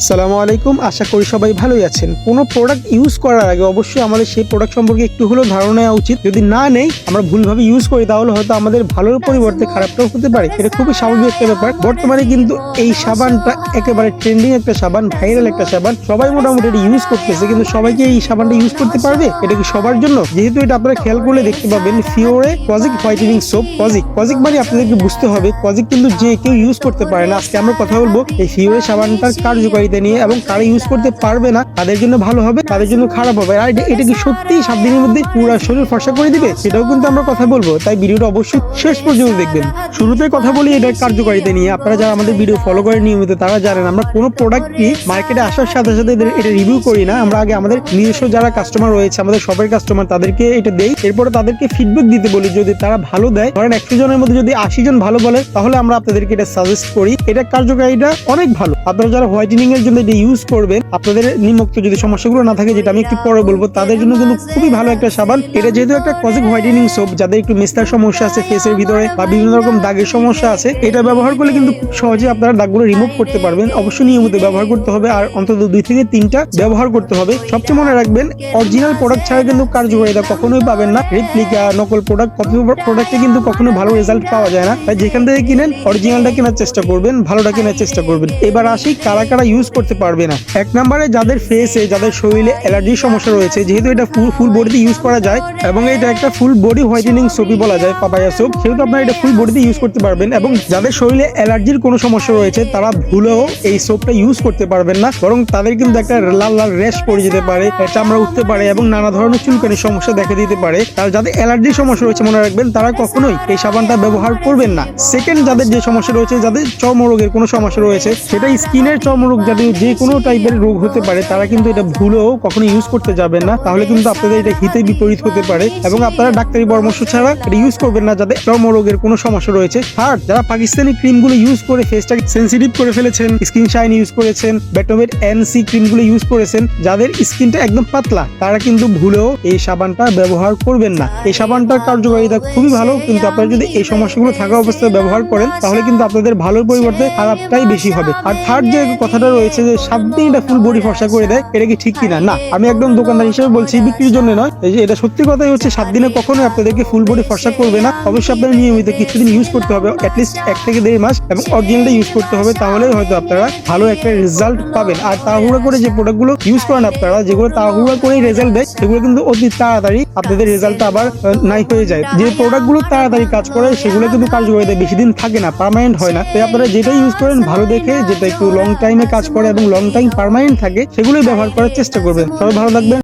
সালামু আলাইকুম। আশা করি সবাই ভালোই আছেন। কোনো প্রোডাক্ট ইউজ করার আগে অবশ্যই আমাদের সেই প্রোডাক্ট সম্পর্কে একটু হলেও ধারণা নেওয়া উচিত। যদি না নেই, আমরা ভুলভাবে ইউজ করি, তাহলে হয়তো আমাদের ভালোর পরিবর্তে খারাপটাও হতে পারে। এটা খুবই স্বাভাবিক একটা ব্যাপার। বর্তমানে কিন্তু এই সাবানটা একেবারে ট্রেন্ডিং একটা সাবান ভাইরাল একটা সাবান। সবাই মোটামুটি এটা ইউজ করতেছে, কিন্তু সবাইকে এই সাবানটা ইউজ করতে পারবে? এটা কি সবার জন্য? যেহেতু এটা আপনারা খেয়াল করলে দেখতে পাবেন Fiore kojic whitening soap kojic kojic মানে আপনাদেরকে বুঝতে হবে কজিক কিন্তু যে কেউ ইউজ করতে পারে না। আজকে আমরা কথা বলব এই ফিওরে সাবানটার কার্যকারিতা নিয়ে এবং কারা ইউজ করতে পারবে না, তাদের জন্য ভালো হবে, তাদের জন্য খারাপ হবে। আর এটা- কি সত্যি সাত দিনের মধ্যে পুরো শরীর ফর্সা করে দিবে? সেটাও কিন্তু আমরা কথা বলব, তাই ভিডিওটা অবশ্যই শেষ পর্যন্ত দেখবেন। শুরুতে কথা বলি এটার কার্যকারিতা নিয়ে। আপনারা যারা আমাদের ভিডিও ফলো করেন নিয়মিত, তারা জানেন আমরা কোনো প্রোডাক্টই মার্কেটে আসার সাথে সাথে এটা রিভিউ করি না। আমরা আগে আমাদের নিজস্ব যারা কাস্টমার রয়েছে, আমাদের শপের কাস্টমার তাদেরকে এটা দেই। এরপরে তাদেরকে ফিডব্যাক দিতে বলি, যদি তারা ভালো দেয়। ধরেন একশো জনের মধ্যে যদি আশি জন ভালো বলে, তাহলে আমরা আপনাদেরকে এটা সাজেস্ট করি। এটা কার্যকারিতা অনেক ভালো। আপনারা যারা হোয়াইটেনিং এর জন্য এটা ইউজ করবেন, আপনাদের নিমুক্ত যদি সমস্যাগুলো না থাকে, যেটা আমি একটু পরে বলব, তাদের জন্য কিন্তু খুবই ভালো একটা সাবান। এটা যেহেতু একটা কজিক হোয়াইটেনিং সোপ যাদের একটু মিস্তার সমস্যা আছে ফেসের ভিতরে বা বিভিন্ন রকম দাগের সমস্যা আছে, এটা ব্যবহার করলে কিন্তু খুব সহজে আপনারা দাগগুলো রিমুভ করতে পারবেন। অবশ্যই নিয়মিত ব্যবহার করতে হবে আর অন্তত দুই থেকে তিনটা ব্যবহার করতে হবে। সবচেয়ে মনে রাখবেন অরিজিনাল প্রোডাক্ট ছাড়া কিন্তু কার্যকারিতা কখনোই পাবেন না। রেপ্লিকা নকল প্রোডাক্ট কপি প্রোডাক্টে কিন্তু কখনো ভালো রেজাল্ট পাওয়া যায় না। তাই যেখান থেকে কিনেন অরিজিনালটা কেনার চেষ্টা করবেন, ভালোটা কেনার চেষ্টা করবেন। এবার আসি কারা কারা ইউজ করতে পারবে না। এক নম্বরে যাদের ফেসে যাদের শরীরে অ্যালার্জির সমস্যা রয়েছে, যেহেতু এটা ফুল বডিতে ইউজ করা যায়, এবং এটা একটা ফুল বডি হোয়াইটেনিং সোপই বলা যায় পাপায়া সোপ সেহেতু আপনারা এটা ফুল বডিতে ইউজ করতে পারবেন, এবং যাদের শরীরে অ্যালার্জির কোনো সমস্যা রয়েছে, তারা ভুলেও এই সোপটা ইউজ করতে পারবেন না, বরং তাদের কিন্তু একটা লাল লাল র্যাশ পড়ে যেতে পারে চামড়া উঠতে পারে, এবং নানা ধরনের চুলকানির সমস্যা দেখা দিতে পারে। আর যাদের অ্যালার্জির সমস্যা রয়েছে, মনে রাখবেন, তারা কখনোই এই সাবানটা ব্যবহার করবেন না। সেকেন্ড যাদের যে সমস্যা রয়েছে, যাদের চর্মরোগের কোনো সমস্যা রয়েছে, সেটা স্কিনের চর্মরোগ যাদের যে কোনো টাইপের রোগ হতে পারে, তারা কিন্তু এটা ভুলেও কখনো ইউজ করতে যাবেন না। তাহলে কিন্তু আপনাদের এটা হিতে বিপরীত হতে পারে এবং আপনারা ডাক্তারি পরামর্শ ছাড়া এটা ইউজ করবেন না যাদের চর্মরোগের কোনো সমস্যা রয়েছে। থার্ড যারা পাকিস্তানি ক্রিমগুলো ইউজ করে ফেসটাকে সেন্সিটিভ করে ফেলেছেন স্কিন শাইন ইউজ করেছেন ব্যাটোমের এনসি ক্রিমগুলো ইউজ করেছেন, যাদের স্কিনটা একদম পাতলা, তারা কিন্তু ভুলেও এই সাবানটা ব্যবহার করবেন না। এই সাবানটার কার্যকারিতা খুবই ভালো, কিন্তু আপনারা যদি এই সমস্যাগুলো থাকা অবস্থায় ব্যবহার করেন, তাহলে কিন্তু আপনাদের ভালোর পরিবর্তে খারাপটাই বেশি হবে। আর থার্ড যে কথাটা রয়েছে যে সাত দিন এটা ফুল বডি ফর্সা করে দেয়, এটা কি ঠিক কিনা? না, আমি একদম দোকানদার হিসেবে বলছি বিক্রির জন্য নয়। এই যে এটা সত্যি কথাই হচ্ছে, সাত দিনে কখনোই আপনাদেরকে ফুল বডি ফর্সা করবে না। অবশ্যই আপনারা নিয়মিত কিছুদিন ইউজ করতে হবে অ্যাটলিস্ট এক থেকে দেড় মাস, এবং অরিজিনালটা ইউজ করতে হবে তাহলে হয়তো আপনারা ভালো একটা রেজাল্ট পাবেন। আর তাড়াহুড়া করে যে প্রোডাক্টগুলো ইউজ করেন আপনারা, যেগুলো তাড়াহুড়া করেই রেজাল্ট দেয়, সেগুলো কিন্তু অতি তাড়াতাড়ি আপনাদের রেজাল্টটা আবার নাই হয়ে যায়। যে প্রোডাক্টগুলো তাড়াতাড়ি কাজ করে, সেগুলো কিন্তু কার্যকারিতা বেশি দিন থাকে না পার্মানেন্ট হয় না। তাই আপনারা যেটা ইউজ করেন, ভালো দেখে, যেটা একটু লং টাইমে কাজ করে এবং লং টাইম পারমানেন্ট থাকে সেগুলোই ব্যবহার করার চেষ্টা করবেন। সবাই ভালো থাকবেন।